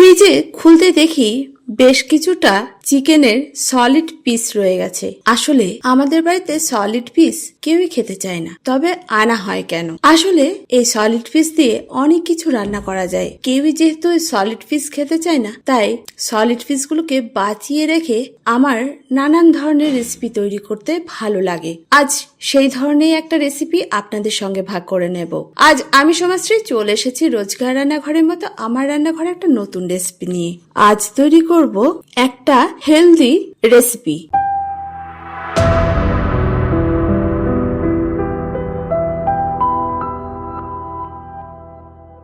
ফ্রিজে খুলতে দেখি বেশ কিছুটা চিকেনের সলিড পিস রয়ে গেছে। আসলে আমাদের বাড়িতে সলিড পিস কেউই খেতে চায় না, তবে আনা হয় কেন? আসলে এই সলিড পিস দিয়ে অনেক কিছু রান্না করা যায়। কেউই যেহেতু সলিড পিস খেতে চায় না, তাই সলিড পিসগুলোকে বাঁচিয়ে রেখে আমার নানান ধরনের রেসিপি তৈরি করতে ভালো লাগে। আজ সেই ধরনের একটা রেসিপি আপনাদের সঙ্গে ভাগ করে নেব। আজ আমি সমাজশ্রী চলে এসেছি রোজগার রান্নাঘরের মতো আমার রান্নাঘরে একটা নতুন রেসিপি নিয়ে। আজ তৈরি করব একটা হেলদি রেসিপি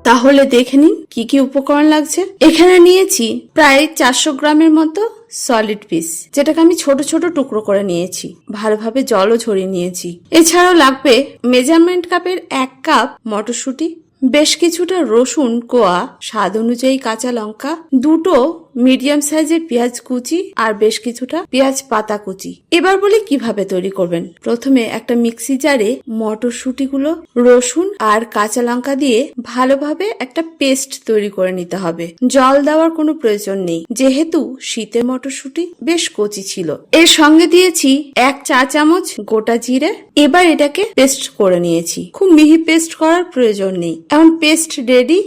তাহলে দেখে নিন কি কি উপকরণ লাগছে। এখানে নিয়েছি প্রায় চারশো গ্রামের মতো সলিড পিস যেটাকে আমি ছোট ছোট টুকরো করে নিয়েছি। ভালোভাবে জলও ঝরিয়ে নিয়েছি। এছাড়াও লাগবে মেজারমেন্ট কাপের এক কাপ মটরশুঁটি, বেশ কিছুটা রসুন, কোয়া, স্বাদ অনুযায়ী কাঁচা লঙ্কা, দুটো মিডিয়াম সাইজের পেঁয়াজ কুচি আর বেশ কিছুটা পেঁয়াজ পাতা কুচি। এবার বলি কীভাবে তৈরি করবেন। প্রথমে একটা মিক্সি জারে মটরশুঁটিগুলো, রসুন আর কাঁচা লঙ্কা দিয়ে ভালোভাবে একটা পেস্ট তৈরি করে নিতে হবে। জল দেওয়ার কোনো প্রয়োজন নেই, যেহেতু শীতের মটরশুঁটি বেশ কচি ছিল। এর সঙ্গে দিয়েছি এক চা চামচ গোটা জিরে। এবার এটাকে পেস্ট করে নিয়েছি। খুব মিহি পেস্ট করার প্রয়োজন নেই। এখন পেস্ট রেডি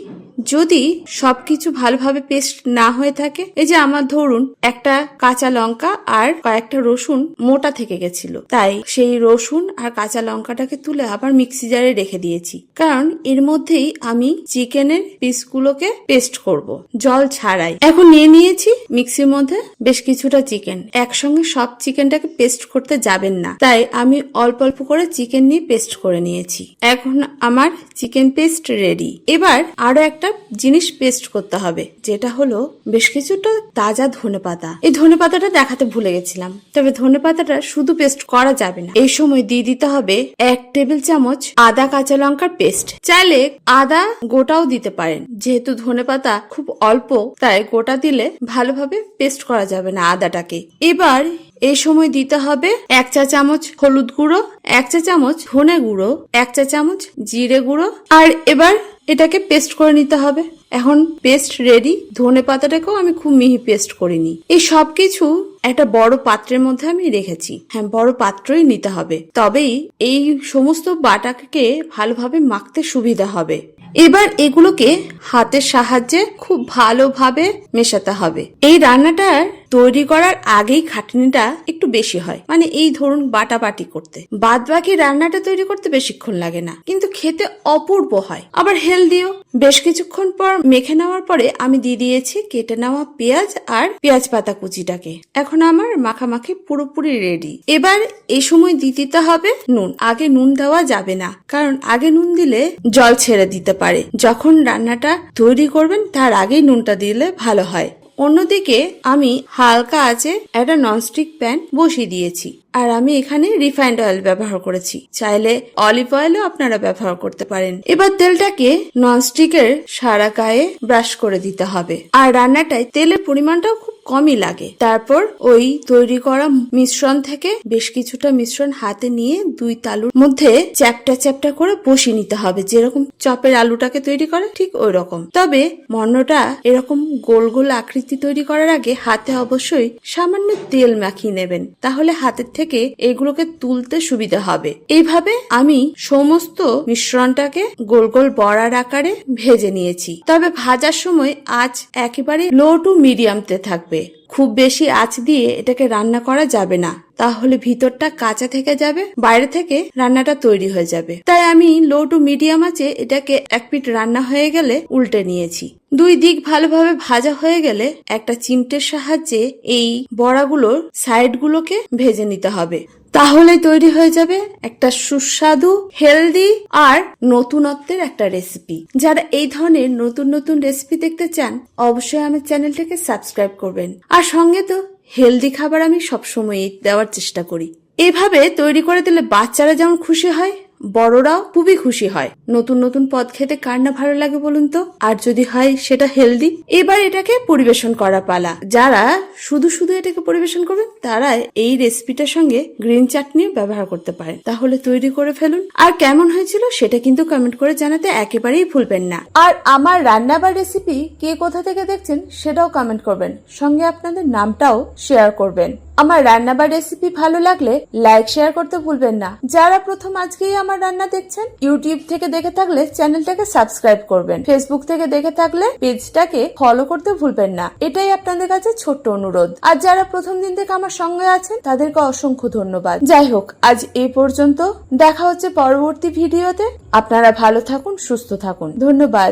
যদি সবকিছু ভালোভাবে পেস্ট না হয়ে থাকে, এই যে আমার ধরুন একটা কাঁচা লঙ্কা আর কয়েকটা রসুন মোটা থেকে গেছিল। তাই সেই রসুন আর কাঁচা লঙ্কাটাকে তুলে আবার মিক্সি জারে রেখে দিয়েছি। কারণ এর মধ্যেই আমি চিকেনের পিসগুলোকে পেস্ট করব, জল ছাড়াই। এখন নিয়ে নিয়েছি মিক্সির মধ্যে বেশ কিছুটা চিকেন। একসঙ্গে সব চিকেনটাকে পেস্ট করতে যাবেন না। তাই আমি অল্প অল্প করে চিকেন নিয়ে পেস্ট করে নিয়েছি। এখন আমার চিকেন পেস্ট রেডি এবার আরও একটা জিনিস পেস্ট করতে হবে, যেটা হলো বেশ কিছুটা তাজা ধনে পাতা এই ধনে পাতাটা দেখাতে ভুলে গেছিলাম, তবে ধনে পাতাটা শুধু পেস্ট করা যাবে না। এই সময় দিয়ে দিতে হবে এক টেবিল চামচ আদা কাঁচা লঙ্কার পেস্ট চাইলে আদা গোটাও দিতে পারেন, যেহেতু ধনে পাতা খুব অল্প, তাই গোটা দিলে ভালোভাবে পেস্ট করা যাবে না আদাটাকে। এবার এই সময় দিতে হবে এক চা চামচ হলুদ গুঁড়ো, এক চা চামচ ধনে গুঁড়ো, এক চা চামচ জিরে গুঁড়ো। আর এবার এটাকে পেস্ট করে নিতে হবে। এখন পেস্ট রেডি ধনে পাতাটাকেও আমি খুব মিহি পেস্ট করিনি। এই সব কিছু একটা বড় পাত্রের মধ্যে আমি রেখেছি। হ্যাঁ বড় পাত্রই নিতে হবে। তবেই এই সমস্ত বাটাকে ভালোভাবে মাখতে সুবিধা হবে। এবার এগুলোকে হাতের সাহায্যে খুব ভালোভাবে মেশাতে হবে। এই রান্নাটার তৈরি করার আগেই খাটনিটা একটু বেশি হয়। মানে এই ধরুন বাটাবাটি করতে। বাদ বাকি রান্নাটা তৈরি করতে বেশিক্ষণ লাগে না। কিন্তু খেতে অপূর্ব হয়। আবার হেলদিও। বেশ কিছুক্ষণ পর মেখে নেওয়ার পরে আমি দিয়ে দিয়েছি কেটে নেওয়া পেঁয়াজ আর পেঁয়াজ পাতা কুচিটাকে। এখন আমার মাখামাখি পুরোপুরি রেডি। এবার এই সময় দিতে হবে নুন। আগে নুন দেওয়া যাবে না। কারণ আগে নুন দিলে জল ছেড়ে দিতে পারে। যখন রান্নাটা তৈরি করবেন, তার আগেই নুনটা দিলে ভালো হয়। অন্যদিকে আমি হালকা আছে একটা ননস্টিক প্যান বসিয়ে দিয়েছি। আর আমি এখানে রিফাইন্ড অয়েল ব্যবহার করেছি। চাইলে অলিভ অয়েলও আপনারা ব্যবহার করতে পারেন। এবার তেলটাকে ননস্টিকের সারা গায়ে ব্রাশ করে দিতে হবে। আর রান্নাটায় তেলের পরিমাণটাও খুব কমই লাগে। তারপর ওই তৈরি করা মিশ্রণ থেকে বেশ কিছুটা মিশ্রণ হাতে নিয়ে দুই তালুর মধ্যে চ্যাপটা চ্যাপটা করে বসিয়ে নিতে হবে। যেরকম চপের আলুটাকে তৈরি করে, ঠিক ওই রকম তবে মন্নটা এরকম গোল গোল আকৃতি তৈরি করার আগে হাতে অবশ্যই সামান্য তেল মাখিয়ে নেবেন। তাহলে হাতের থেকে এগুলোকে তুলতে সুবিধা হবে। এইভাবে আমি সমস্ত মিশ্রণটাকে গোল গোল বড়ার আকারে ভেজে নিয়েছি। তবে ভাজার সময় আজ একেবারে লো টু মিডিয়ামতে থাকবে। খুব বেশি আঁচ দিয়ে এটাকে রান্না করা যাবে না। তাহলে ভিতরটা কাঁচা থেকে যাবে, বাইরে থেকে রান্নাটা তৈরি হয়ে যাবে। তাই আমি লো টু মিডিয়াম আছে এটাকে এক পিট রান্না হয়ে গেলে উল্টে নিয়েছি। দুই দিক ভালোভাবে ভাজা হয়ে গেলে একটা চিমটের সাহায্যে এই বড়াগুলোর সাইডগুলোকে ভেজে নিতে হবে। তাহলে তৈরি হয়ে যাবে একটা সুস্বাদু হেলদি আর নতুনত্বের একটা রেসিপি যারা এই ধরনের নতুন নতুন রেসিপি দেখতে চান, অবশ্যই আমার চ্যানেলটাকে সাবস্ক্রাইব করবেন। আর সঙ্গে তো হেলদি খাবার আমি সবসময় দেওয়ার চেষ্টা করি। এভাবে তৈরি করে দিলে বাচ্চারা যেমন খুশি হয়, বড়রাও খুবই খুশি হয়। নতুন নতুন পদ খেতে কার না ভালো লাগে বলুন তো? আর যদি হয়, সেটা হেলদি? এবার এটাকে পরিবেশন করা পালা। যারা শুধু শুধু এটাকে পরিবেশন করবেন তারা এই রেসিপিটার সঙ্গে গ্রিন চাটনি ব্যবহার করতে পারেন। তাহলে তৈরি করে ফেলুন। আর কেমন হয়েছিল, সেটা কিন্তু কমেন্ট করে জানাতে একেবারেই ভুলবেন না। আর আমার রান্না বা রেসিপি কে কোথা থেকে দেখছেন, সেটাও কমেন্ট করবেন। সঙ্গে আপনাদের নামটাও শেয়ার করবেন। আমার রান্না বা রেসিপি ভালো লাগলে লাইক শেয়ার করতে ভুলবেন না। যারা প্রথম আজকেই আমার রান্না দেখছেন ইউটিউব থেকে দেখে থাকলে চ্যানেলটাকে সাবস্ক্রাইব করবেন। ফেসবুক থেকে দেখে থাকলে পেজটাকে ফলো করতে ভুলবেন না। এটাই আপনাদের কাছে ছোট্ট অনুরোধ। আর যারা প্রথম দিন থেকে আমার সঙ্গে আছেন, তাদেরকে অসংখ্য ধন্যবাদ। যাই হোক, আজ এ পর্যন্ত। দেখা হচ্ছে পরবর্তী ভিডিওতে। আপনারা ভালো থাকুন, সুস্থ থাকুন। ধন্যবাদ।